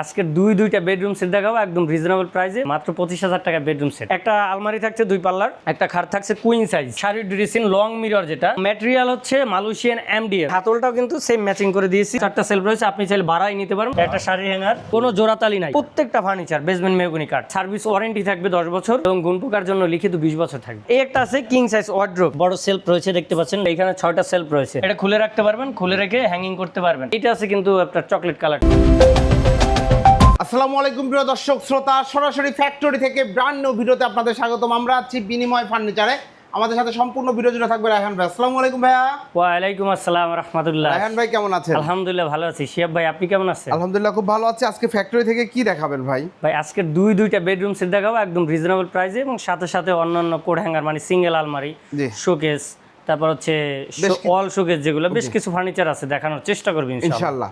আজকের দুই, দুইটা বেডরুম সেট দেখাবো, একদম রিজনেবল প্রাইসে মাত্র পঁচিশ হাজার টাকা বেডরুম সেট একটা আলমারি থাকছে দুই পাল্লার, একটা খাট থাকছে queen size sari dressing long mirror যেটা। ম্যাটেরিয়াল হচ্ছে মালয়েশিয়ান এমডিএফ হাতলটাও কিন্তু সেম ম্যাচিং করে দিয়েছি। চারটা সেলফ রয়েছে, আপনি চাইলে ভাড়াই নিতে পারেন। একটা শাড়ি হ্যাঙ্গার কোনো জোড়াতালি নাই। প্রত্যেকটা ফার্নিচার বেসমেন্ট মেহগুনি কাঠ। সার্ভিস ওয়ারেন্টি থাকবে দশ বছর এবং গুণ পোকার জন্য লিখিত বিশ বছর থাকবে। এই একটা আছে কিং সাইজ ওয়ার্ড্রোপ বড় সেলফ রয়েছে, দেখতে পাচ্ছেন। এখানে ছয়টা সেলফ রয়েছে। এটা খুলে রাখতে পারবেন, খুলে রেখে হ্যাঙ্গিং করতে পারবেন। এটা আছে কিন্তু আপনার চকলেট কালার আসসালামু আলাইকুম প্রিয় দর্শক শ্রোতা সরাসরি ফ্যাক্টরি থেকে ব্র্যান্ড নিউ ভিডিওতে আপনাদের স্বাগতম। আমরা আছি বিনিময় ফার্নিচারে আমাদের সাথে সম্পূর্ণ ভিডিও জুড়ে থাকবে রায়হান ভাই। আসসালামু আলাইকুম ভাইয়া। ওয়ালাইকুম আসসালাম রহমতুল্লাহ। রায়হান ভাই কেমন আছেন? আলহামদুলিল্লাহ ভালো আছি। শিয়াব ভাই আপনি কেমন আছেন? আলহামদুলিল্লাহ খুব ভালো আছি। আজকে ফ্যাক্টরি থেকে কি দেখাবেন ভাই? ভাই আজকে দুই দুইটা বেডরুম সেট দেখাবো একদম রিজনেবল প্রাইসে এবং সাথে সাথে অন্যান্য কোড হ্যাঙ্গার মানে সিঙ্গেল আলমারি শোকেস তারপর হচ্ছে বেশ কি- শোকেস যেগুলো বেশ কিছু ফার্নিচার আছে দেখানোর চেষ্টা করবেন ইনশাআল্লাহ।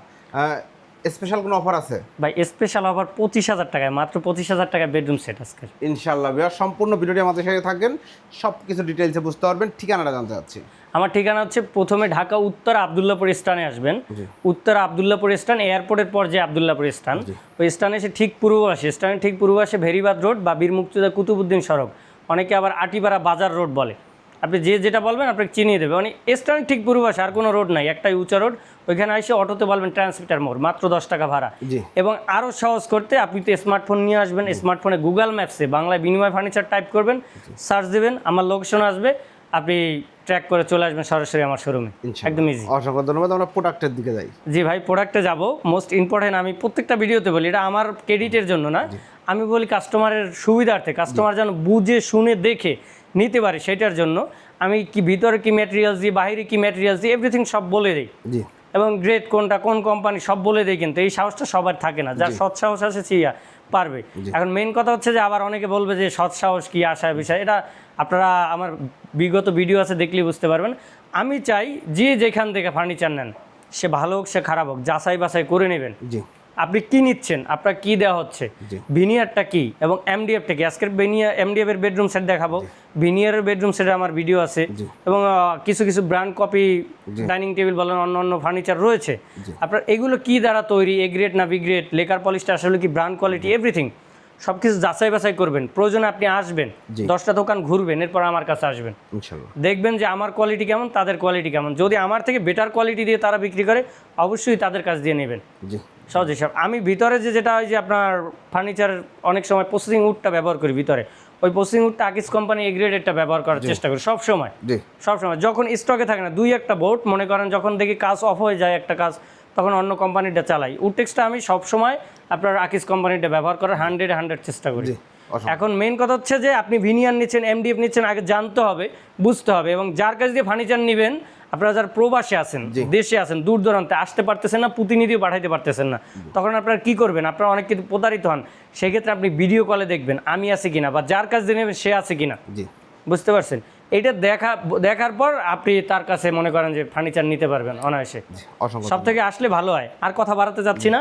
স্পেশাল কোনো অফার আছে? ভাই স্পেশাল অফার পঁচিশ হাজার টাকায় মাত্র পঁচিশ হাজার টাকায় বেডরুম সেট আজকের ইনশাল্লাহ ভাইয়া সম্পূর্ণ ভিডিওটি আমাদের সাথে থাকবেন সব কিছু ডিটেলসে বুঝতে পারবেন ঠিকানাটা জানতে চাচ্ছি। আমার ঠিকানা হচ্ছে প্রথমে ঢাকা উত্তর আবদুল্লাপুর স্টানে আসবেন। উত্তর আবদুল্লাপুর স্টান এয়ারপোর্টের পর যে আবদুল্লাপুর স্টান ওই স্টানে এসে ঠিক পূর্ব পাশে স্টানে ঠিক পূর্ব পাশে ভেরিবাদ রোড বা বীর মুক্তিযোদ্ধা কুতুবুদ্দিন সড়ক। অনেকে আবার আটিপাড়া বাজার রোড বলে। আপনি যে যেটা বলবেন আপনাকে চিনিয়ে দেবে। মানে স্টানের ঠিক পূর্ব পাশে আর কোনো রোড নাই একটাই উঁচা রোড ওইখানে এসে অটোতে বলবেন ট্রান্সমিটার মোড় মাত্র দশ টাকা ভাড়া। এবং আরও সহজ করতে আপনি তো স্মার্টফোন নিয়ে আসবেন স্মার্টফোনে গুগল ম্যাপসে বাংলায় বিনিময় ফার্নিচার টাইপ করবেন সার্চ দেবেন আমার লোকেশন আসবে আপনি ট্র্যাক করে চলে আসবেন সরাসরি আমার শোরুমে একদম ইজি অসংখ্য ধন্যবাদ আমরা প্রোডাক্টের দিকে যাই। জি ভাই প্রোডাক্টে যাব। মোস্ট ইম্পর্টেন্ট আমি প্রত্যেকটা ভিডিওতে বলি এটা আমার ক্রেডিটের জন্য না। আমি বলি কাস্টমারের সুবিধার্থে কাস্টমার যেন বুঝে শুনে দেখে নিতে পারে সেটার জন্য। আমি কি ভিতরে কি ম্যাটেরিয়ালস দিই বাহিরে কি ম্যাটেরিয়ালস দিই এভরিথিং সব বলে দিই। জি। এবং গ্রেড কোনটা কোন কোম্পানি সব বলে দেয় কিন্তু এই সাহসটা সবার থাকে না। যার সৎ সাহস আছে সে পারবে। এখন মেন কথা হচ্ছে যে আবার অনেকে বলবে যে সৎ সাহস কি আশা বিষয় এটা আপনারা আমার বিগত ভিডিও আছে দেখলেই বুঝতে পারবেন। আমি চাই যে যেখান থেকে ফার্নিচার নেন সে ভালো হোক সে খারাপ হোক যাচাই বাছাই করে নেবেন। জি। আপনি কি নিচ্ছেন? আপনার কি দেওয়া হচ্ছে? ভিনিয়ারটা কি? এবং এমডিএফটা কি? আজকের বেনিয়া এমডিএফ এর বেডরুম সেট দেখাবো। ভিনিয়ারের বেডরুম সেটে আমার ভিডিও আছে। এবং কিছু কিছু ব্র্যান্ড কপি ডাইনিং টেবিল বলেন অন্য অন্য ফার্নিচার রয়েছে। আপনার এগুলো কি দ্বারা তৈরি? এ গ্রেড না বি গ্রেড লেকার পলিশটা আসলে কি ব্র্যান্ড কোয়ালিটি এভরিথিং সব কিছু যাচাই বাছাই করবেন। প্রয়োজনে আপনি আসবেন। দশটা দোকান ঘুরবেন এরপর আমার কাছে আসবেন। দেখবেন যে আমার কোয়ালিটি কেমন তাদের কোয়ালিটি কেমন। যদি আমার থেকে বেটার কোয়ালিটি দিয়ে তারা বিক্রি করে অবশ্যই তাদের কাছ দিয়ে নেবেন। সহজ হিসাব আমি ভিতরে যে যেটা হয় যে আপনার ফার্নিচার অনেক সময় প্রসেসিং উডটা ব্যবহার করি ভিতরে। ওই প্রসেসিং উডটা আকিস কোম্পানি এ গ্রেডেরটা ব্যবহার করার চেষ্টা করি সব সময়। সব সময়। যখন স্টকে থাকে না দুই একটা বোর্ড মনে করেন যখন দেখি কাজ অফ হয়ে যায় একটা কাজ তখন অন্য কোম্পানিটা চালাই। উডটেক্সটা আমি সব সময় আপনার আকিস কোম্পানিটা ব্যবহার করার হান্ড্রেড হান্ড্রেড চেষ্টা করি। এখন মেন কথা হচ্ছে যে আপনি ভিনিয়ার নিচ্ছেন এমডিএফ নিচ্ছেন আগে জানতে হবে বুঝতে হবে এবং যার কাছ দিয়ে ফার্নিচার নেবেন আপনারা যারা প্রবাসে আছেন দেশে আছেন দূর দূরান্তে আসতে পারতেছেন না প্রতিনিধিও পাঠাইতে পারতেছেন না তখন আপনারা কি করবেন? আপনারা অনেক কিছু প্রতারিত হন। সেক্ষেত্রে আপনি ভিডিও কলে দেখবেন আমি আছি কিনা বা যার কাছ দিয়ে নেবেন সে আছে কিনা? বুঝতে পারছেন? এটা দেখা দেখার পর আপনি তার কাছে মনে করেন যে ফার্নিচার নিতে পারবেন অনায়াসে। সব থেকে আসলে ভালো হয়। আর কথা বাড়াতে যাচ্ছি না।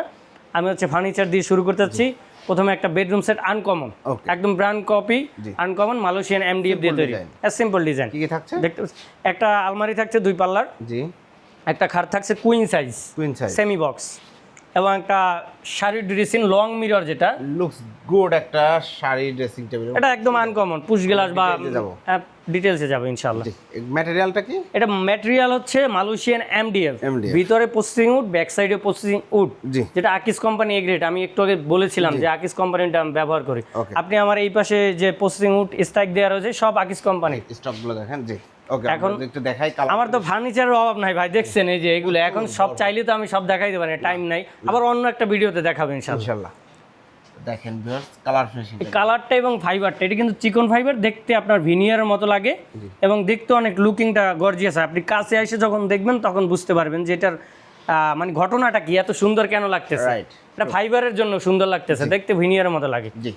আমি হচ্ছে ফার্নিচার দিয়ে শুরু করতে যাচ্ছি। প্রথমে একটা বেডরুম সেট আনকমন. একদম brand copy uncommon Malaysian MDF দিয়ে তৈরি। এস সিম্পল ডিজাইন কি কি থাকছে? দেখতে একটা আলমারি থাকছে দুই পাল্লার। জি। একটা খাট থাকছে queen size queen size semi box এবং একটা শাড়ি ড্রেসিং লং মিরর যেটা। লুকস গুড একটা শাড়ি ড্রেসিং টেবিল এটা একদম আনকমন পুশ গ্লাস বা ডিটেলসে যাবে ইনশাল্লাহ জি ম্যাটেরিয়ালটা কি? এটা ম্যাটেরিয়াল হচ্ছে মালয়েশিয়ান এমডিএফ ভিতরে প্রসেসিং উড ব্যাক সাইডে প্রসেসিং উড যেটা আকিস কোম্পানি এগ্রেড আমি একটু আগে বলেছিলাম যে আকিস কোম্পানিটা আমি ব্যবহার করি। আপনি আমার এই পাশে যে প্রসেসিং উড স্ট্রাইক দেওয়া রয়েছে সব আকিস কোম্পানি স্টকগুলো দেখেন জি। এখন- একটু দেখাই আমার তো ফার্নিচারের অভাব নাই ভাই দেখছেন এই যে এগুলো। এখন সব চাইলে তো আমি সব দেখাইতে পারি টাইম নাই। আবার অন্য একটা ভিডিওতে দেখাবো ইনশাল্লাহ ইনশাআল্লাহ। দেখেন ভিউয়ার্স কালার ফিনিশিং কালারটা এবং ফাইবারটা এটা কিন্তু চিকন ফাইবার দেখতে আপনার ভিনিয়ারের মতো লাগে এবং দেখতে অনেক লুকিংটা গর্জিয়াস হয় আপনি কাছে এসে যখন দেখবেন তখন বুঝতে পারবেন যে এটার মানে ঘটনাটা কি এত সুন্দর কেন লাগতেছে? Right. এটা ফাইবারের জন্য সুন্দর লাগতেছে দেখতে ভিনিয়ারের মতো লাগে। জি।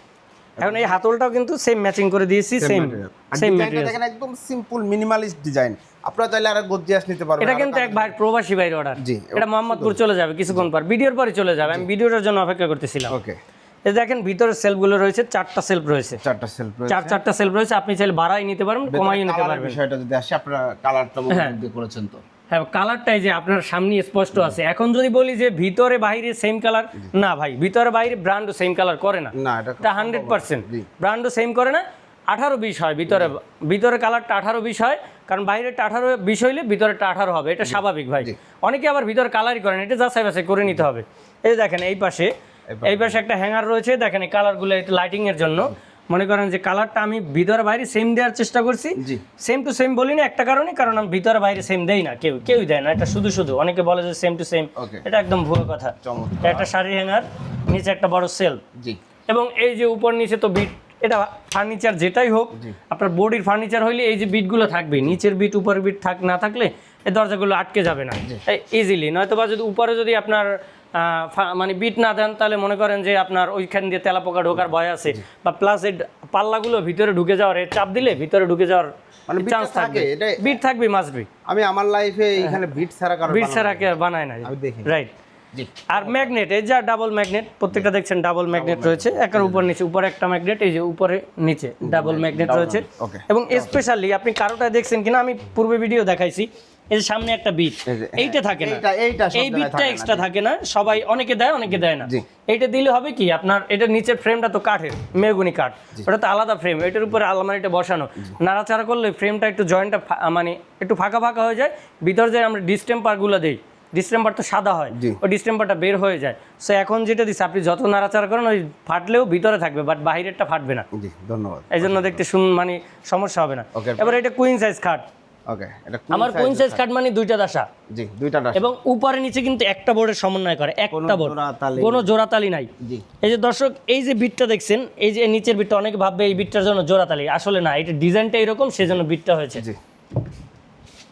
এখন এই হাতলটাও কিন্তু সেম ম্যাচিং করে দিয়েছি সেম সেম ম্যাটেরিয়াল দেখেন একদম সিম্পল মিনিমালিস্ট ডিজাইন আপনারা চাইলে আরও গর্জিয়াস নিতে পারবেন এটা কিন্তু এক ভাই প্রবাসী ভাইয়ের অর্ডার জি, এটা মোহাম্মদপুর চলে যাবে কিছুক্ষণ পর ভিডিওর পরে চলে যাবে আমি ভিডিওটার জন্য অপেক্ষা করতেছিলাম। ওকে এই দেখেন ভিতরে সেলফগুলো রয়েছে চারটা সেলফ রয়েছে। চারটা সেলফ রয়েছে। চার চারটা সেলফ রয়েছে আপনি চাইলে ভাড়াই নিতে পারবেন কমাইও নিতে পারবেন। বিষয়টা যদি আসে আপনারা কালারটা মধ্যে করেছেন তো। হ্যাঁ কালারটাই যে আপনার সামনে স্পষ্ট আছে। এখন যদি বলি যে ভিতরে বাইরে সেম কালার না ভাই ভিতরে বাইরে ব্র্যান্ডও সেম কালার করে না। না এটা হান্ড্রেড পার্সেন্ট। ব্র্যান্ডও সেম করে না আঠারো বিশ হয় ভিতরে। ভিতরে কালারটা আঠারো বিশ হয় কারণ বাইরেটা আঠারো বিশ হইলে ভিতরেটা আঠারো হবে এটা স্বাভাবিক ভাই। অনেকে আবার ভিতরে কালারই করেন এটা যাচাই বাছাই করে নিতে হবে। এই দেখেন এই পাশে এই পাশে একটা হ্যাঙ্গার রয়েছে দেখেন এই কালারগুলো এটা লাইটিং এর জন্য মনে করেন যে কালারটা আমি ভিতরে বাইরে সেম দেওয়ার চেষ্টা করছি। জি। সেম টু সেম বলি না একটা কারণে কারণ আমি ভিতরে বাইরে সেম দেই না কেউ কেউই দেয় না এটা শুধু শুধু। অনেকে বলে যে সেম টু সেম এটা একদম ভুল কথা। একটা শাড়ি হ্যাঙ্গার নিচে একটা বড় সেল জি। এবং এই যে উপর নিচে তো বিট এটা ফার্নিচার যেটাই হোক আপনার বডির ফার্নিচার হইলে এই যে বিটগুলো থাকবে নিচের বিট উপরের বিট থাক না থাকলে এই দরজাগুলো আটকে যাবে না। ইজিলি নয়তো বা যদি উপরে যদি আপনার মানে বিট না দেন তাহলে মনে করেন যে আপনার ওইখান দিয়ে তেলা পোকা ঢোকার ভয় আছে। বা প্লাস এই পাল্লাগুলো ভিতরে ঢুকে যাওয়ার চাপ দিলে ভিতরে ঢুকে যাওয়ার মানে চান্স থাকে, বিট থাকবে মাসবি আমি আমার লাইফে এখানে বিট ছাড়া কারও বিট ছাড়া কে বানায় না। রাইট আর ম্যাগনেট এই যা ডাবল ম্যাগনেট প্রত্যেকটা দেখছেন ডাবল ম্যাগনেট রয়েছে। একের উপর নিচে উপরে একটা ম্যাগনেট এই যে উপরে নিচে ডাবল ম্যাগনেট রয়েছে। এবং স্পেশালি আপনি কারোটা দেখছেন কিনা আমি পূর্বে ভিডিও দেখাইছি। এই যে সামনে একটা বিট এইটা থাকে না। এই বিটটা এক্সট্রা থাকে না সবাই অনেকে দেয় অনেকে দেয় না। এইটা দিলে হবে কি আপনার এটা নিচের ফ্রেমটা তো কাঠের মেগুনি কাঠ ওটা তো আলাদা ফ্রেম এটার উপরে আলমারিটা বসানো। নাড়াচাড়া করলে ফ্রেমটা একটু জয়েন্টটা মানে একটু ফাঁকা ফাঁকা হয়ে যায় ভিতর যে আমরা ডিস্টেম্পারগুলো দিই ডিস্টেম্পার তো সাদা হয় ওই ডিস্টেম্পারটা বের হয়ে যায়। সো এখন যেটা দিচ্ছে আপনি যত নাড়াচাড়া করেন ওই ফাটলেও ভিতরে থাকবে বাট বাইরেরটা ফাটবে না। ধন্যবাদ। এই জন্য দেখতে শুন মানে সমস্যা হবে না। এবার এটা কুইন সাইজ খাট। ওকে এটা আমার কুইন সাইজ খাট মানে দুইটা দাসা। জি দুইটা ডাস এবং উপরে নিচে কিন্তু একটা বোর্ডের সমন্বয় করে একটা বোর্ড কোনো জোড়াতালি নাই। জি। এই যে দর্শক এই যে বিটটা দেখছেন এই যে নিচের বিটটা অনেকে ভাববে এই বিটটার জন্য জোড়াতালি। আসলে না এটা ডিজাইনটা এরকম সেজন্য বিটটা হয়েছে। জি।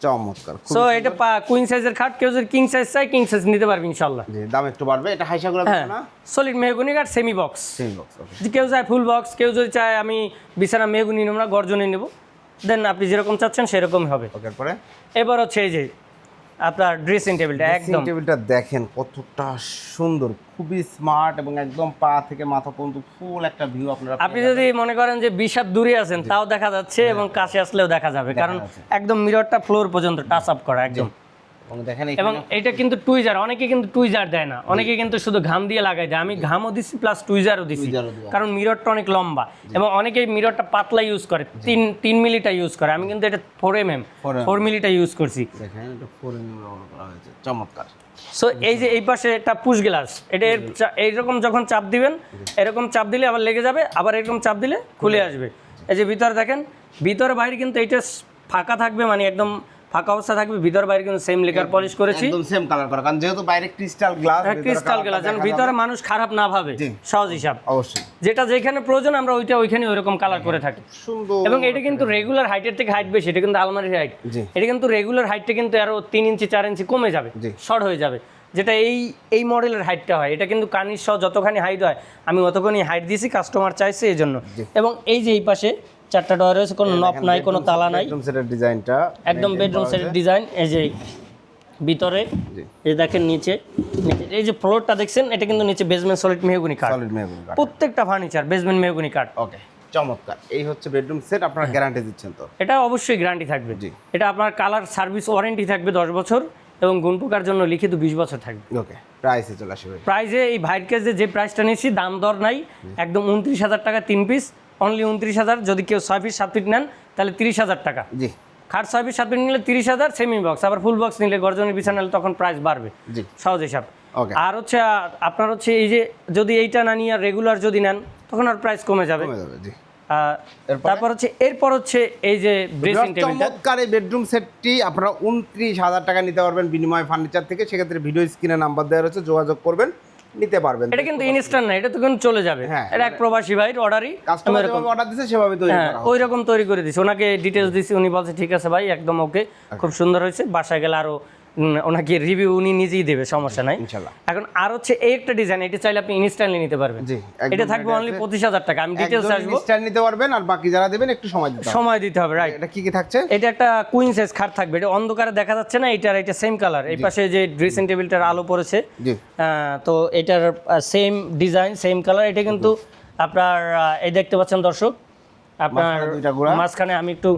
চমৎকার সো এটা কুইন সাইজের খাট কেউ যদি কিং সাইজ চাই কিং সাইজ নিতে পারবে ইনশাল্লাহ জি দাম একটু বাড়বে। এটা হাইসা করে হ্যাঁ না? সলিড মেহগুনি কাঠ সেমি বক্স সেম বক্স কেউ চায় ফুল বক্স কেউ যদি চায় আমি বিছানা মেহগুনি নেব না গর্জনে নেব। দেন আপনি যেরকম চাচ্ছেন সেরকমই হবে। তারপরে? পরে এবার হচ্ছে এই যে আপনার ড্রেসিং টেবিলটা একদম। টেবিলটা দেখেন কতটা সুন্দর খুবই স্মার্ট এবং একদম পা থেকে মাথা পর্যন্ত ফুল একটা ভিউ আপনারা আপনি যদি মনে করেন যে বিশাপ হাত দূরে আছেন তাও দেখা যাচ্ছে এবং কাছে আসলেও দেখা যাবে। কারণ একদম মিররটা ফ্লোর পর্যন্ত টাচ আপ করা একদম। দেখেন এবং এটা কিন্তু টুইজার অনেকে কিন্তু টুইজার দেয় না অনেকে কিন্তু শুধু ঘাম দিয়ে লাগাই দেয়। আমি ঘামও দিছি প্লাস টুইজারও দিছি কারণ মিররটা অনেক লম্বা। এবং অনেকে মিররটা পাতলা ইউজ করে তিন তিন মিলিটা ইউজ করে। আমি কিন্তু এটা ফোর এম এম ফোর মিলিটা ইউজ করছি। দেখেন এটা ফোর এম ব্যবহার করা হয়েছে চমৎকার। সো এই যে এই পাশে একটা পুশ গ্লাস এটা এইরকম যখন চাপ দিবেন এরকম চাপ দিলে আবার লেগে যাবে আবার এরকম চাপ দিলে খুলে আসবে। এই যে ভিতরে দেখেন ভিতরে বাইরে কিন্তু এটা ফাঁকা থাকবে মানে একদম ফাঁকা অবস্থা থাকবে ভিতর বাইরে কিন্তু সেম লেকার পলিশ করেছি। একদম সেম কালার করা কারণ যেহেতু বাইরে ক্রিস্টাল গ্লাস ক্রিস্টাল গ্লাস যেন ভিতরে মানুষ খারাপ না ভাবে সহজ হিসাব। অবশ্যই। যেটা যেখানে প্রয়োজন আমরা ওইটা ওইখানে ওইরকম কালার করে থাকি। সুন্দর এবং এটা কিন্তু রেগুলার হাইটের থেকে হাইট বেশি এটা কিন্তু আলমারির হাইট এটা কিন্তু রেগুলার হাইটটা কিন্তু আরও তিন ইঞ্চি চার ইঞ্চি কমে যাবে শর্ট হয়ে যাবে। যেটা এই এই মডেলের হাইটটা হয় এটা কিন্তু কানির সহ যতখানি হাইট হয় আমি অতখানি হাইট দিয়েছি কাস্টমার চাইছে এই জন্য এবং এই যে এই পাশে চারটা ডয়ার রয়েছে কোনো নব নাই কোনো তালা নাই। একদম সেটের ডিজাইনটা একদম বেডরুম সেটের ডিজাইন এই যে ভিতরে। এই দেখেন নিচে এই যে ফ্লোরটা দেখছেন এটা কিন্তু নিচে বেসমেন্ট সলিড মেহগুনি কাঠ। সলিড মেহগুনি কাঠ। প্রত্যেকটা ফার্নিচার বেসমেন্ট মেহগুনি কাঠ। ওকে চমৎকার। এই হচ্ছে বেডরুম সেট আপনারা গ্যারান্টি দিচ্ছেন তো? এটা অবশ্যই গ্যারান্টি থাকবে। জি। এটা আপনার কালার সার্ভিস ওয়ারেন্টি থাকবে দশ বছর এবং গুণ পোকার জন্য লিখিত বিশ বছর থাকবে। ওকে প্রাইসে চলে আসবে প্রাইজে এই ভাইট কেসে যে প্রাইসটা নিয়েছি দাম দর নাই একদম উনত্রিশ হাজার টাকা তিন পিস অনলি উনত্রিশ হাজার যদি কেউ ছয় পিস সাত পিস নেন তাহলে তিরিশ হাজার টাকা। জি। খাট ছয় পিস সাত পিস নিলে তিরিশ হাজার সেমি বক্স আবার ফুল বক্স নিলে গর্জনের বিছানা নিলে তখন প্রাইস বাড়বে। জি। সহজ হিসাব। আর হচ্ছে আপনার হচ্ছে এই যে যদি এইটা না নিয়ে রেগুলার যদি নেন তখন আর প্রাইস কমে যাবে। জি। তারপর হচ্ছে এরপর হচ্ছে এই যে ড্রেসিং টেবিলটা চমৎকার এই বেডরুম সেটটি আপনারা উনত্রিশ হাজার টাকা নিতে পারবেন বিনিময় ফার্নিচার থেকে। সেক্ষেত্রে ভিডিও স্ক্রিনে নাম্বার দেওয়া রয়েছে যোগাযোগ করবেন। নিতে পারবেন। এটা কিন্তু ইনস্ট্যান্ট না এটা তো কিন্তু চলে যাবে। হ্যাঁ, এটা এক প্রবাসী ভাইয়ের অর্ডারই কাস্টমার যেভাবে অর্ডার দিচ্ছে সেভাবে তৈরি হ্যাঁ করা ওই রকম তৈরি করে দিছি। ওনাকে ডিটেলস দিছি উনি বলছে ঠিক আছে ভাই একদম ওকে খুব সুন্দর হয়েছে। বাসায় গেলে আরও ওনাকে রিভিউ উনি নিজেই দেবে সমস্যা নাই। ইনশাল্লাহ। এখন আর হচ্ছে এই একটা ডিজাইন এটা চাইলে আপনি ইনস্ট্যান্টলি নিতে পারবেন। জি, এটা থাকবে অনলি আছে। পঁচিশ হাজার টাকা। আমি ডিটেলস আসব। ইনস্ট্যান্ট নিতে পারবেন আর বাকি যারা দেবেন একটু সময় দিতে হবে। সময় দিতে হবে রাইট এটা কি কি থাকছে? এটা একটা কুইন সাইজ খাট থাকবে। এটা অন্ধকারে দেখা যাচ্ছে না এটার এটা সেম কালার এই পাশে যে ড্রেসিং টেবিলটার আলো পড়েছে জি। তো এটার সেম ডিজাইন সেম কালার এটা কিন্তু আপনার এই দেখতে পাচ্ছেন দর্শক আপনার মাঝখানে আমি একটু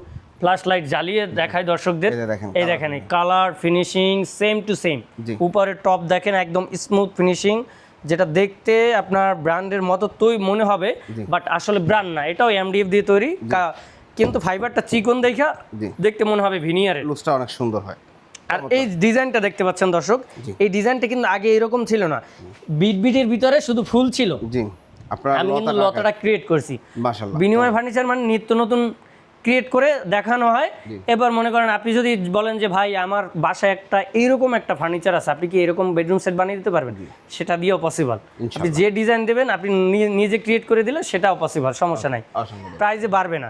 ফ্ল্যাশ লাইট জ্বালিয়ে দেখায় দর্শকদের। এই দেখেন colour finishing same too. Same. উপরে টপ দেখেন একদম স্মুথ ফিনিশিং যেটা দেখতে আপনার ব্র্যান্ডের মতো তুই মনে হবে বাট আসলে ব্র্যান্ড না এটাও এমডিএফ দিয়ে তৈরি। কিন্তু ফাইবারটা চিকন দেখা দেখতে মনে হবে ভিনিয়ারের লুকসটা অনেক সুন্দর হয়। আর এই ডিজাইনটা দেখতে পাচ্ছেন দর্শক এই ডিজাইনটা কিন্তু আগে এরকম ছিল না। বিট বিটের ভিতরে শুধু ফুল ছিল। জি। আপনার আমি কিন্তু লতাটা ক্রিয়েট করছি। বিনিময় ফার্নিচার মানে নিত্য নতুন ক্রিয়েট করে দেখানো হয়। এবার মনে করেন আপনি যদি বলেন যে ভাই আমার বাসায় একটা এইরকম একটা ফার্নিচার আছে আপনি কি এরকম বেডরুম সেট বানিয়ে দিতে পারবেন? সেটা দিয়েও পসিবল আপনি যে ডিজাইন দেবেন আপনি নিজে ক্রিয়েট করে দিলে সেটাও পসিবল সমস্যা নাই। প্রাইসে বাড়বে না।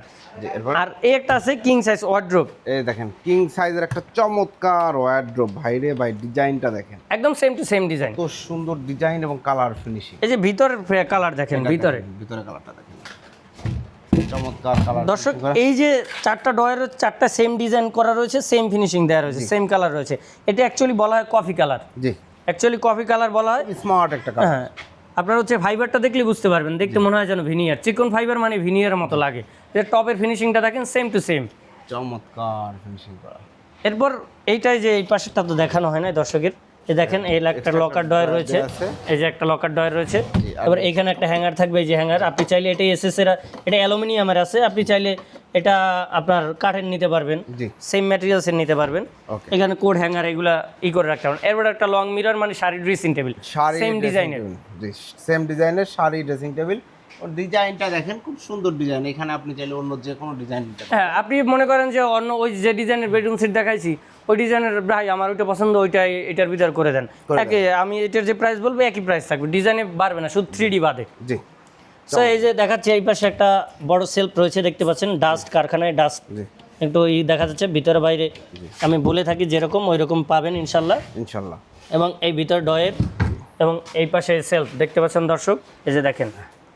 আর এই একটা আছে কিং সাইজ ওয়ার্ড্রোপ এই দেখেন কিং সাইজের একটা চমৎকার ওয়ার্ড্রোব ভাইরে ভাই ডিজাইনটা দেখেন। একদম সেম টু সেম ডিজাইন তো সুন্দর ডিজাইন এবং কালার ফিনিশিং এই যে ভিতরের কালার দেখেন ভিতরে। ভিতরে কালারটা দেখেন। চমৎকার কালার দর্শক এই যে চারটা ডয়ের চারটা সেম ডিজাইন করা রয়েছে সেম ফিনিশিং দেওয়া রয়েছে সেম কালার রয়েছে। এটা অ্যাকচুয়ালি বলা হয় কফি কালার জি। অ্যাকচুয়ালি কফি কালার বলা হয় স্মার্ট একটা কালার হ্যাঁ। আপনার হচ্ছে ফাইবারটা দেখলে বুঝতে পারবেন দেখতে মনে হয় যেন ভিনিয়ার চিকন ফাইবার মানে ভিনিয়ারের মতো লাগে। এর টপের ফিনিশিংটা দেখেন সেম টু সেম চমৎকার ফিনিশিং করা। এরপর এইটাই যে এই পাশেরটা তো দেখানো হয় না দর্শকের। এই দেখেন এই একটা লকার ডয়ার রয়েছে। এই যে একটা লকার ডয়ার রয়েছে। এবার এখানে একটা হ্যাঙ্গার থাকবে এই যে হ্যাঙ্গার আপনি চাইলে এটা এসএস এর এটা অ্যালুমিনিয়ামের আছে। আপনি চাইলে এটা আপনার কাঠের নিতে পারবেন। সেম ম্যাটেরিয়ালসের নিতে পারবেন। এখানে কোড হ্যাঙ্গার এগুলা ই করে রাখতে পারেন এরপর একটা লং মিরর মানে শাড়ি ড্রেসিং টেবিল সেম ডিজাইনের সেম ডিজাইনের শাড়ি ড্রেসিং টেবিল ডিজাইনটা দেখেন খুব সুন্দর ডিজাইন। এখানে আপনি চাইলে অন্য যে কোনো ডিজাইন নিতে পারেন। হ্যাঁ আপনি মনে করেন যে অন্য ওই যে ডিজাইনের বেডরুম সেট দেখাইছি ওই ডিজাইনের ভাই আমার ওইটা পছন্দ ওইটাই এটার ভিতর করে দেন। একে আমি এটার যে প্রাইস বলব একই প্রাইস থাকবে। ডিজাইনে বাড়বে না শুধু থ্রি ডি বাদে। জি। সো এই যে দেখাচ্ছে এই পাশে একটা বড় সেলফ রয়েছে দেখতে পাচ্ছেন ডাস্ট কারখানায় ডাস্ট জি। একটু এই দেখা যাচ্ছে ভিতরে বাইরে। আমি বলে থাকি যেরকম ওই রকম পাবেন ইনশাল্লাহ। ইনশাল্লাহ। এবং এই ভিতর ডয়ের এবং এই পাশে সেলফ দেখতে পাচ্ছেন দর্শক এই যে দেখেন।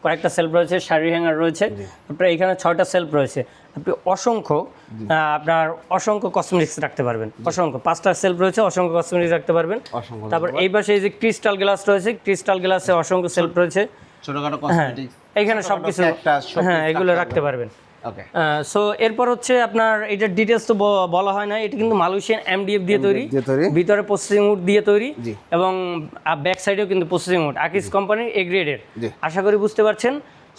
কয়েকটা সেলফ রয়েছে শাড়ি হ্যাঙ্গার রয়েছে আপনার এখানে ছয়টা সেলফ রয়েছে। আপনি অসংখ্য আপনার অসংখ্য কসমেটিক্স রাখতে পারবেন। অসংখ্য পাঁচটা সেলফ রয়েছে অসংখ্য কসমেটিক্স রাখতে পারবেন। তারপর এই পাশে এই যে ক্রিস্টাল গ্লাস রয়েছে ক্রিস্টাল গ্লাসে অসংখ্য সেলফ রয়েছে। ছোটখাটো কসমেটিক্স এখানে সব কিছু হ্যাঁ এগুলো রাখতে পারবেন। সো এরপর হচ্ছে আপনার এটার ডিটেলস তো বলা হয় না এটা কিন্তু মালয়েশিয়ান এমডিএফ দিয়ে তৈরি ভিতরে প্রসেসিং উড দিয়ে তৈরি এবং ব্যাক সাইডেও কিন্তু প্রসেসিং উড আকিস কোম্পানির এ গ্রেডের আশা করি বুঝতে পারছেন।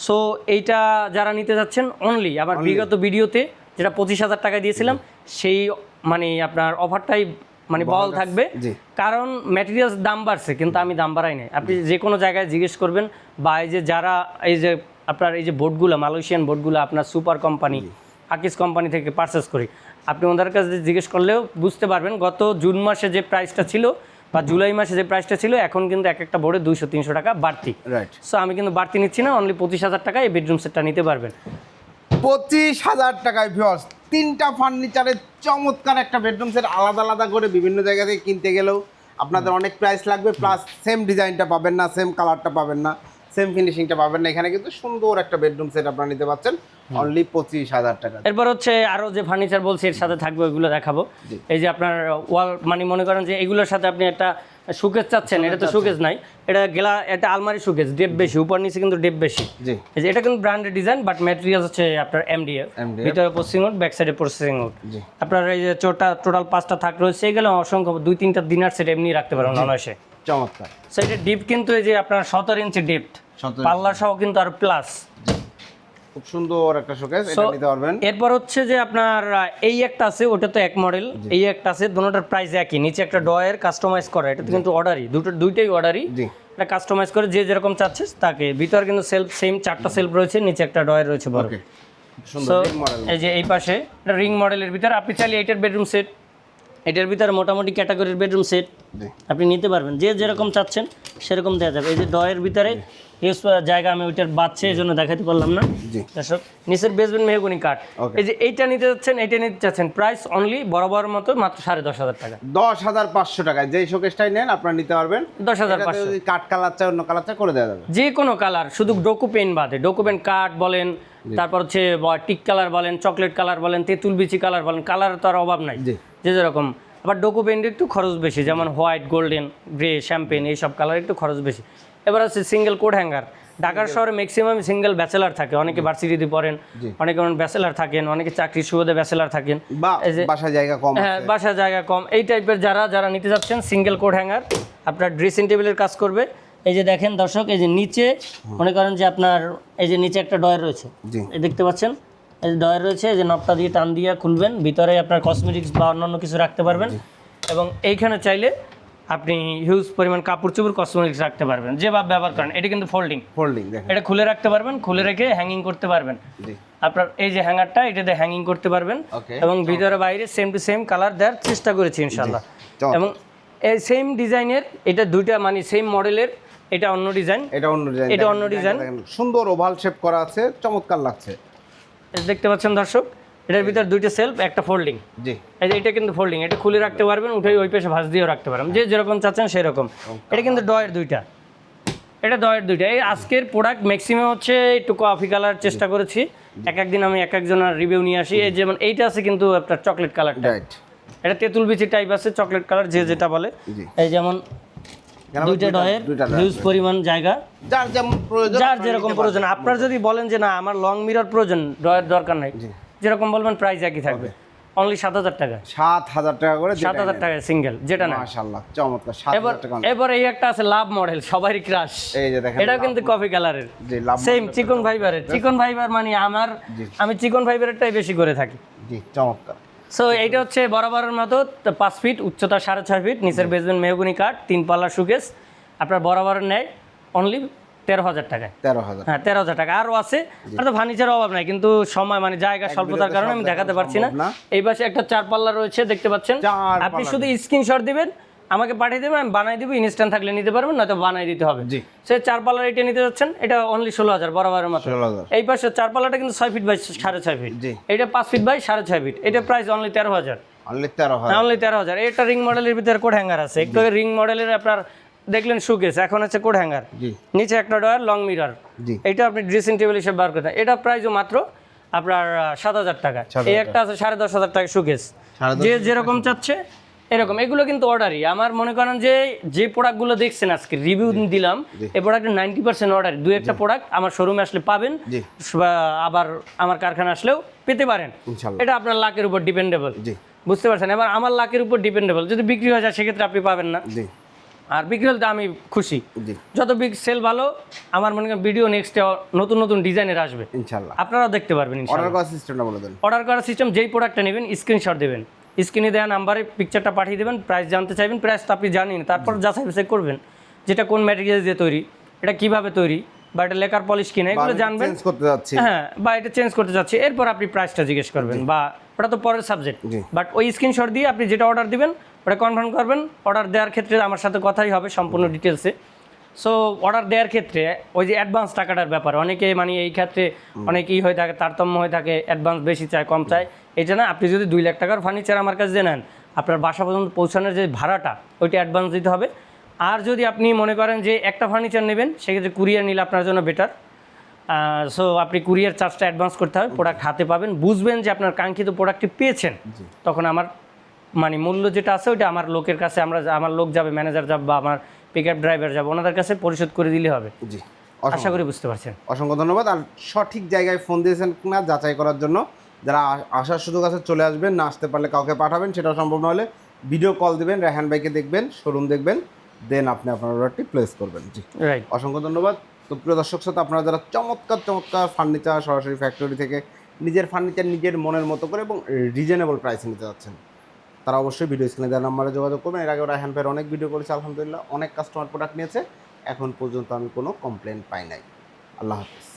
সো এইটা যারা নিতে যাচ্ছেন অনলি আমার বিগত ভিডিওতে যেটা পঁচিশ হাজার টাকা দিয়েছিলাম সেই মানে আপনার অফারটাই মানে বল থাকবে। কারণ ম্যাটেরিয়ালস দাম বাড়ছে কিন্তু আমি দাম বাড়াই নাই। আপনি যে কোনো জায়গায় জিজ্ঞেস করবেন বা এই যে যারা এই যে আপনার এই যে বোর্ডগুলো মালয়েশিয়ান বোর্ডগুলো আপনার সুপার কোম্পানি আকিস কোম্পানি থেকে পারচেস করি। আপনি ওদের কাছে জিজ্ঞেস করলেও বুঝতে পারবেন গত জুন মাসে যে প্রাইসটা ছিল বা জুলাই মাসে যে প্রাইসটা ছিল এখন কিন্তু এক একটা বোর্ডে দুইশো তিনশো টাকা বাড়তি। রাইট সো আমি কিন্তু বাড়তি নিচ্ছি না অনলি পঁচিশ হাজার টাকা এই বেডরুম সেটটা নিতে পারবেন। পঁচিশ হাজার টাকায় ভিওর্স তিনটা ফার্নিচারের চমৎকার একটা বেডরুম সেট আলাদা আলাদা করে বিভিন্ন জায়গা থেকে কিনতে গেলেও আপনাদের অনেক প্রাইস লাগবে প্লাস সেম ডিজাইনটা পাবেন না সেম কালারটা পাবেন না। সেম ফিনিশিংটা পাবেন না। এখানে কিন্তু সুন্দর একটা বেডরুম সেট আপনারা নিতে পাচ্ছেন। অনলি পঁচিশ হাজার টাকা। এরপর হচ্ছে আরও যে ফার্নিচার বলছি এর সাথে থাকবে ওইগুলো দেখাবো। এই যে আপনার ওয়াল মানে মনে করেন যে এগুলোর সাথে আপনি একটা সুকেজ চাচ্ছেন এটা তো সুকেজ নাই। এটা গেলা এটা আলমারি সুকেজ ডেপ বেশি উপর নিচে কিন্তু ডেপ বেশি। জি। এই যে এটা কিন্তু ব্র্যান্ডেড ডিজাইন বাট ম্যাটেরিয়াল হচ্ছে আপনার এমডিএফ MDF ভিতরে প্রসেসিং উড ব্যাক সাইডে প্রসেসিং উড আপনার এই যে চোটা টোটাল পাঁচটা থাক রয়েছে এগুলো অসংখ্য দুই তিনটা দিনার সেট এমনি রাখতে পারেন অনায়াসে। চমৎকার। সো এটা ডিপ কিন্তু এই যে আপনার সতেরো ইঞ্চি ডিপথ পাল্লা সহ কিন্তু আর প্লাস খুব সুন্দর একটা শোকেস এটা নিতে পারবেন। এরপর হচ্ছে যে আপনার এই একটা আছে ওটা তো এক মডেল এই একটা আছে দুটোটার প্রাইস একই। নিচে একটা ডয়ের কাস্টমাইজ করা এটা কিন্তু অর্ডারই দুটো দুইটাই অর্ডারই এটা কাস্টমাইজ করে যে যেরকম চাচ্ছে তাকে। ভিতরে কিন্তু সেলফ সেম চারটা সেলফ রয়েছে নিচে একটা ডয়ের রয়েছে বড়। এই যে এই পাশে এটা রিং মডেলের ভিতরে। আপনি চাইলে এটার বেডরুম সেট এটার ভিতরে মোটামুটি ক্যাটাগরির বেডরুম সেট আপনি নিতে পারবেন। যে যেরকম চাচ্ছেন সেরকম দেওয়া যাবে। এই যে ডয়ের ভিতরে ইউজ জায়গা আমি ওইটার বাচ্চা এই জন্য দেখাতে পারলাম না। দর্শক নিচের বেসবেন মেহগুনি কাঠ এই যে এইটা নিতে যাচ্ছেন এইটা নিতে চাচ্ছেন প্রাইস অনলি বরাবর মতো মাত্র সাড়ে দশ হাজার টাকা। দশ হাজার পাঁচশো টাকায় যেই শোকেসটাই নেন আপনারা নিতে পারবেন। দশ হাজার পাঁচশো। কাঠ কালার চাই অন্য কালার চাই করে দেওয়া যাবে। যে কোনো কালার শুধু ডোকু পেন বাদে। ডোকু পেন কাঠ বলেন তারপর হচ্ছে টিক কালার বলেন চকলেট কালার বলেন তেঁতুল বিচি কালার বলেন কালার তো আর অভাব নাই। যে যেরকম। আবার ডোকু পেন্টের একটু খরচ বেশি যেমন হোয়াইট গোল্ডেন গ্রে শ্যাম্পেন এইসব কালার একটু খরচ বেশি। এবার হচ্ছে সিঙ্গেল কোড হ্যাঙ্গার ঢাকার শহরে ম্যাক্সিমাম সিঙ্গেল ব্যাচেলার থাকে। অনেকে ভার্সিটিতে পড়েন। অনেকে ব্যাচেলার থাকেন অনেকে চাকরির সুবাদে ব্যাচেলার থাকেন। বা এই যে- বাসায় জায়গা কম হ্যাঁ আছে। বাসা জায়গা কম। এই টাইপের যারা যারা নিতে যাচ্ছেন সিঙ্গেল কোড হ্যাঙ্গার আপনার ড্রেসিং টেবিলের কাজ করবে। এই যে দেখেন দর্শক এই যে নিচে মনে করেন যে আপনার এই যে নিচে একটা ডয়ার রয়েছে। দেখতে পাচ্ছেন? ডয়ার রয়েছে যে নবটা দিয়ে টান দিয়ে খুলবেন ভিতরে আপনার কসমেটিক্স বা অন্যান্য কিছু রাখতে পারবেন। এবং এইখানে চাইলে আপনি হিউজ পরিমাণ কাপড় চোপড় কসমেটিক্স রাখতে পারবেন যে যেভাবে ব্যবহার করেন। এটা কিন্তু ফোল্ডিং ফোল্ডিং এটা খুলে রাখতে পারবেন খুলে রেখে হ্যাঙ্গিং করতে পারবেন। আপনার এই যে হ্যাঙ্গারটা এটাতে হ্যাঙ্গিং করতে পারবেন। এবং ভিতরে বাইরে সেম টু সেম কালার দেওয়ার চেষ্টা করেছি ইনশাল্লাহ এবং এই সেম ডিজাইনের এটা দুইটা মানে সেম মডেলের এটা অন্য ডিজাইন এটা অন্য ডিজাইন এটা অন্য ডিজাইন। সুন্দর ওভাল শেপ করা আছে চমৎকার লাগছে। দেখতে পাচ্ছেন দর্শক এটার ভিতর দুইটা সেলফ একটা ফোল্ডিং জি। এটা কিন্তু ফোল্ডিং এটা খুলে রাখতে পারবেন উঠে ওই পাশে ভাঁজ দিয়েও রাখতে পারবেন। যে যেরকম চাচ্ছেন সেরকম। এটা কিন্তু ডয়ের দুইটা। এটা ডয়ের দুইটা। এই আজকের প্রোডাক্ট ম্যাক্সিমাম হচ্ছে একটু কফি কালার চেষ্টা করেছি। এক একদিন আমি এক একজনের রিভিউ নিয়ে আসি। এই যেমন এইটা আছে কিন্তু আপনার চকলেট কালারটা রাইট এটা তেঁতুল বিচি টাইপ আছে চকলেট কালার যে যেটা বলে। এই যেমন দুইটা ডয়ের হিউজ পরিমাণ জায়গা। যার যেমন প্রয়োজন যার যেরকম প্রয়োজন। আপনার যদি বলেন যে না আমার লং মিরর প্রয়োজন ডয়ের দরকার নাই। যেরকম বলবেন প্রাইস একই থাকবে। অনলি সাত হাজার টাকা। সাত হাজার টাকা করে সাত হাজার টাকা সিঙ্গেল যেটা না। মাশাল্লাহ চমৎকার সাত এবার হাজার টাকা। এবার এই একটা আছে লাভ মডেল সবারই ক্রাশ এই যে দেখেন এটাও কিন্তু কফি কালারের সেম চিকন ফাইবারের চিকন ফাইবার মানে আমার আমি চিকন ফাইবারেরটাই বেশি করে থাকি। জি চমৎকার। সো এইটা হচ্ছে বরাবরের মতো পাঁচ ফিট উচ্চতা সাড়ে ছয় ফিট নিচের বেসমেন্ট মেহগুনি কাঠ তিন পাল্লা সুকেস আপনার বরাবরের নেয় অনলি তেরো হাজার টাকায়। তেরো হাজার। হ্যাঁ তেরো হাজার টাকা। আরও আছে আর তো ফার্নিচারের অভাব নাই কিন্তু সময় মানে জায়গা স্বল্পতার কারণে আমি দেখাতে পারছি না। এই পাশে একটা চার পাল্লা রয়েছে দেখতে পাচ্ছেন। আপনি শুধু স্ক্রিনশট দিবেন আমাকে পাঠিয়ে দেবেন আমি বানাই দিব ইনস্ট্যান্ট থাকলে নিতে পারবেন নয়তো বানাই দিতে হবে। জি। সে চার পাল্লার এটা নিতে যাচ্ছেন এটা অনলি ষোলো হাজার বরাবরের মতো। এই পাশে চার পাল্লাটা কিন্তু ছয় ফিট বাই সাড়ে ছয় ফিট জি। এটা পাঁচ ফিট বাই সাড়ে ছয় ফিট এটা প্রাইস অনলি তেরো হাজার। অনলি তেরো হাজার। অনলি তেরো হাজার। এটা রিং মডেলের ভিতরে কোড হ্যাঙ্গার আছে। একটু রিং মডেলের আপনার দেখলেন সুকেস এখন হচ্ছে কোড হ্যাঙ্গার নিচে একটা ডয়ার লং মিরর এটা আপনি ড্রেসিং টেবিল হিসেবে বার করতে এটা প্রাইসও মাত্র আপনার সাত হাজার টাকা। এই একটা আছে সাড়ে দশ হাজার টাকা সুকেস যে যেরকম চাচ্ছে এরকম এগুলো কিন্তু অর্ডারই আমার মনে করেন যে যে প্রোডাক্টগুলো দেখছেন আজকে রিভিউ দিলাম এই প্রোডাক্টের নাইনটি পার্সেন্ট অর্ডার দু একটা প্রোডাক্ট আমার শোরুমে আসলে পাবেন আবার আমার কারখানা আসলেও পেতে পারেন। এটা আপনার লাকের উপর ডিপেন্ডেবল বুঝতে পারছেন? এবার আমার লাকের উপর ডিপেন্ডেবল যদি বিক্রি হয়ে যায় সেক্ষেত্রে আপনি পাবেন না। আর বিক্রি হলে তো আমি খুশি। যত বিগ সেল ভালো আমার মনে করেন ভিডিও নেক্সটে নতুন নতুন ডিজাইনের আসবে। ইনশাল্লাহ। আপনারাও দেখতে পারবেন অর্ডার করার সিস্টেমটা বলে দেন। অর্ডার করার সিস্টেম যেই প্রোডাক্টটা নেবেন স্ক্রিনশট দেবেন। স্ক্রিনে দেওয়া নাম্বারে পিকচারটা পাঠিয়ে দেবেন প্রাইস জানতে চাইবেন প্রাইস তো আপনি জানেন তারপর যাচাই বাছাই করবেন যেটা কোন ম্যাটেরিয়াল দিয়ে তৈরি এটা কীভাবে তৈরি বা এটা লেকার পলিশ কিনে এগুলো জানবেন। চেঞ্জ করতে যাচ্ছি। হ্যাঁ বা এটা চেঞ্জ করতে চাচ্ছি এরপর আপনি প্রাইসটা জিজ্ঞেস করবেন বা ওটা তো পরের সাবজেক্ট বাট ওই স্ক্রিনশট দিয়ে আপনি যেটা অর্ডার দিবেন ওটা কনফার্ম করবেন। অর্ডার দেওয়ার ক্ষেত্রে আমার সাথে কথাই হবে সম্পূর্ণ ডিটেলসে সো অর্ডার দেওয়ার ক্ষেত্রে ওই যে অ্যাডভান্স টাকাটার ব্যাপার অনেকে মানে এই ক্ষেত্রে অনেকেই হয়ে থাকে তারতম্য হয়ে থাকে অ্যাডভান্স বেশি চায় কম চায়। এই জন্য আপনি যদি দুই লাখ টাকার ফার্নিচার আমার কাছে নেন আপনার বাসা পর্যন্ত পৌঁছানোর যে ভাড়াটা ওইটা অ্যাডভান্স দিতে হবে। আর যদি আপনি মনে করেন যে একটা ফার্নিচার নেবেন সেক্ষেত্রে কুরিয়ার নিলে আপনার জন্য বেটার সো আপনি কুরিয়ার চার্জটা অ্যাডভান্স করতে হবে প্রোডাক্ট হাতে পাবেন বুঝবেন যে আপনার কাঙ্ক্ষিত প্রোডাক্টটি পেয়েছেন। তখন আমার মানে মূল্য যেটা আছে ওইটা আমার লোকের কাছে আমরা আমার লোক যাবে ম্যানেজার যাবে বা আমার পিক আপ ড্রাইভার যাব ওনাদের কাছে পরিশোধ করে দিলে হবে। জি। আশা করি বুঝতে পারছেন। অসংখ্য ধন্যবাদ। আর সঠিক জায়গায় ফোন দিয়েছেন কিনা যাচাই করার জন্য যারা আসার সুযোগ আছে চলে আসবেন না আসতে পারলে কাউকে পাঠাবেন সেটাও সম্ভব না হলে ভিডিও কল দেবেন রেহান ভাইকে দেখবেন শোরুম দেখবেন দেন আপনি আপনার অর্ডারটি প্লেস করবেন। জি। রাইট অসংখ্য ধন্যবাদ। তো প্রিয় দর্শক সাথে আপনারা যারা চমৎকার চমৎকার ফার্নিচার সরাসরি ফ্যাক্টরি থেকে নিজের ফার্নিচার নিজের মনের মতো করে এবং রিজনেবল প্রাইসে নিতে যাচ্ছেন তারা অবশ্যই ভিডিও স্ক্রিনে দেওয়া নাম্বারে যোগাযোগ করবেন। এর আগে ওরা হ্যান্ড অনেক ভিডিও করেছে, আলহামদুলিল্লাহ। অনেক কাস্টমার প্রোডাক্ট নিয়েছে। এখন পর্যন্ত আমি কোনো কমপ্লেন পাই নাই। আল্লাহ হাফিজ।